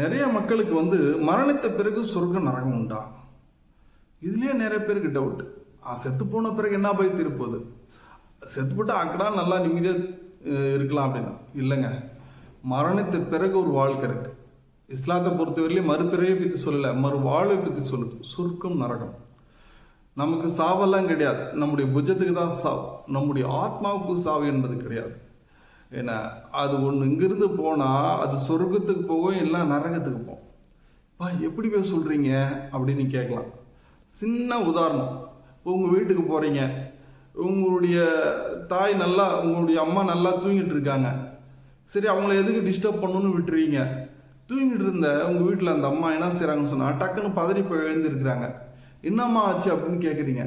நிறைய மக்களுக்கு வந்து மரணித்த பிறகு சொர்க்கம் நரகம் உண்டா? இதுலேயே நிறைய பேருக்கு டவுட் செத்து போன பிறகு என்ன போய் திருப்போது? செத்து போட்டு அக்கடா நல்லா நிம்மதியாக இருக்கலாம் அப்படின்னா. இல்லைங்க. மரணித்த பிறகு ஒரு வாழ்க்கை இருக்கு. இஸ்லாத்தை பொறுத்தவரையிலையும் மறுபிறவை பற்றி சொல்லலை மறு வாழ்வை பற்றி சொல்லுது. சொர்க்கம் நரகம். நமக்கு சாவெல்லாம் கிடையாது. நம்முடைய புஜத்துக்கு தான் சாவு. நம்முடைய ஆத்மாவுக்கு சாவு என்பது கிடையாது. ஏன்னா அது ஒன்று இங்கிருந்து போனால் அது சொர்க்கத்துக்கு போகும் இல்லை நரகத்துக்கு போகும். பா எப்படி போய் சொல்கிறீங்க அப்படின்னு கேட்கலாம். சின்ன உதாரணம். உங்கள் வீட்டுக்கு போகிறீங்க உங்களுடைய தாய் நல்லா உங்களுடைய அம்மா நல்லா தூங்கிட்டு இருக்காங்க. சரி அவங்கள எதுக்கு டிஸ்டர்ப் பண்ணணும்னு விட்டுறீங்க? தூங்கிட்டு இருந்த உங்கள் வீட்டில் அந்த அம்மா என்ன செய்கிறாங்கன்னு சொன்னால் டக்குன்னு பதறி போய் எழுந்திருக்கிறாங்க. என்னம்மா ஆச்சு அப்படின்னு கேட்குறீங்க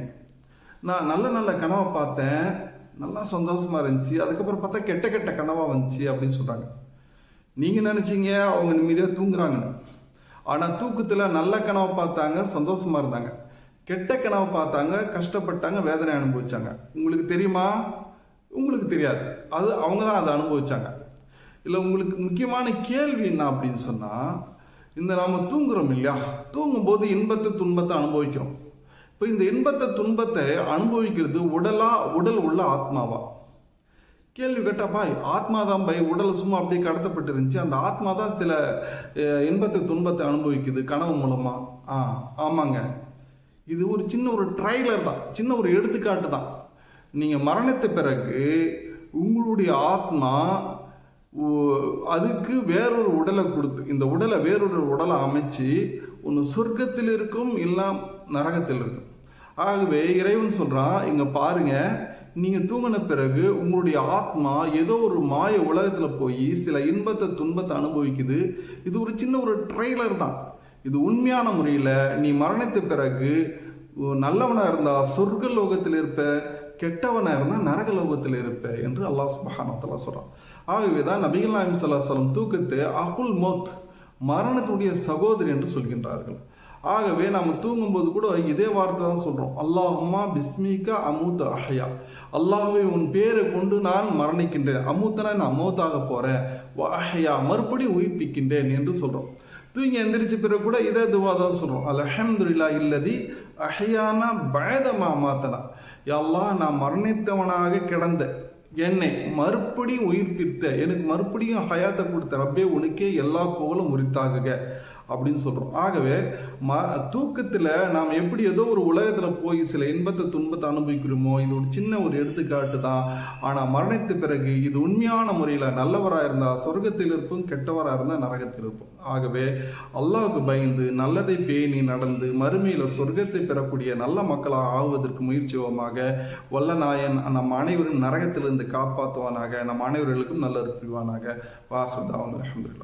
நான் நல்ல நல்ல கனவை பார்த்தேன். நல்லா சந்தோஷமாக இருந்துச்சு. அதுக்கப்புறம் பார்த்தா கெட்ட கெட்ட கனவாக வந்துச்சு அப்படின்னு சொல்கிறாங்க நீங்கள் நினச்சிங்க அவங்க நிம்மதியாக தூங்குறாங்கன்னு ஆனால் தூக்கத்தில் நல்ல கனவை பார்த்தாங்க சந்தோஷமாக இருந்தாங்க. கெட்ட கனவை பார்த்தாங்க கஷ்டப்பட்டாங்க வேதனை அனுபவிச்சாங்க. உங்களுக்கு தெரியுமா? உங்களுக்கு தெரியாது. அது அவங்க தான் அதை அனுபவிச்சாங்க. இல்லை உங்களுக்கு முக்கியமான கேள்வி என்ன அப்படின்னு சொன்னால் இந்த நாம் தூங்குறோம் இல்லையா? தூங்கும்போது இன்பத்தை துன்பத்தை அனுபவிக்கிறோம். இப்போ இந்த இன்பத்தை துன்பத்தை அனுபவிக்கிறது உடலா உடல் உள்ள ஆத்மாவா? கேள்வி கேட்டா பாய் ஆத்மா தான் பை உடல் சும்மா அப்படியே கடத்தப்பட்டு இருந்துச்சு அந்த ஆத்மா தான் சில இன்பத்தை துன்பத்தை அனுபவிக்குது கனவு மூலமா. ஆ ஆமாங்க. இது ஒரு சின்ன ஒரு ட்ரைலர் தான். சின்ன ஒரு எடுத்துக்காட்டு தான். நீங்கள் மரணத்த பிறகு உங்களுடைய ஆத்மா ஓ- அதுக்கு வேறொரு உடலை கொடுத்து இந்த உடலை வேறொரு உடலை அமைச்சு ஒன்று சொர்க்கத்தில் இருக்கும் எல்லாம் நரகத்தில் இருக்கும் ஆகவே இறைவன் சொல்கிறான் இங்கே பாருங்கள் நீங்கள் தூங்கின பிறகு உங்களுடைய ஆத்மா ஏதோ ஒரு மாய உலகத்தில் போய் சில இன்பத்தை துன்பத்தை அனுபவிக்குது. இது ஒரு சின்ன ஒரு ட்ரெய்லர் தான். இது உண்மையான முறையில் நீ மரணித்த பிறகு நல்லவனாக இருந்தால் சொர்க்க லோகத்தில் இருப்ப கெட்டவனாக இருந்தால் நரக லோகத்தில் இருப்ப என்று அல்லாஹ் சுபஹானத்தலா சொல்கிறான் ஆகவே தான் நபிகள் நாயம் சல்லாஹலம் தூக்கத்தை அகுல் மௌத் மரணத்துடைய சகோதரி என்று சொல்கின்றார்கள். ஆகவே நாம் தூங்கும்போது கூட இதே வார்த்தை தான் சொல்கிறோம் அல்லாஹுமா பிஸ்மிகா அமூத் அஹயா. அல்லாஹுவை உன் பேரை கொண்டு நான் மரணிக்கின்றேன். அமூத்தனா நான் அமௌத்தாக போகிறேன் அஹயா. மறுபடியும் உயிர்ப்பிக்கின்றேன் என்று சொல்கிறோம் தூங்கி எந்திரிச்ச பிறகு கூட இதே துவா தான் சொல்றோம். அல்ஹம்துலில்லா இல்லதி அஹயானா பயதமா மாத்தனா. அல்லாஹ் நான் மரணித்தவனாக கிடந்த என்னை மறுபடியும் உயிர்ப்பித்த எனக்கு மறுபடியும் ஹயாத்தை கொடுத்த ரப்பே உனக்கே எல்லா புகழும் உரித்தாகுக அப்படின்னு சொல்கிறோம் ஆகவே ம தூக்கத்தில் நாம் எப்படி ஏதோ ஒரு உலகத்தில் போய் சில இன்பத்தை துன்பத்தை அனுபவிக்கிறோமோ இது ஒரு சின்ன ஒரு எடுத்துக்காட்டு தான். ஆனால் மரணித்த பிறகு இது உண்மையான முறையில் நல்லவராக இருந்தால் சொர்க்கத்தில் இருப்போம் கெட்டவராக இருந்தால் நரகத்தில் இருப்போம். ஆகவே அல்லாவுக்கு பயந்து நல்லதை பேணி நடந்து மறுமையில் சொர்க்கத்தை பெறக்கூடிய நல்ல மக்களாக ஆகுவதற்கு முயற்சிவோமாக வல்ல நாயன் நம் அனைவரும் நரகத்திலிருந்து காப்பாற்றுவானாக நம் அனைவர்களுக்கும் நல்ல புரிவானாக. வாசுதாவும் அலமதுல்லா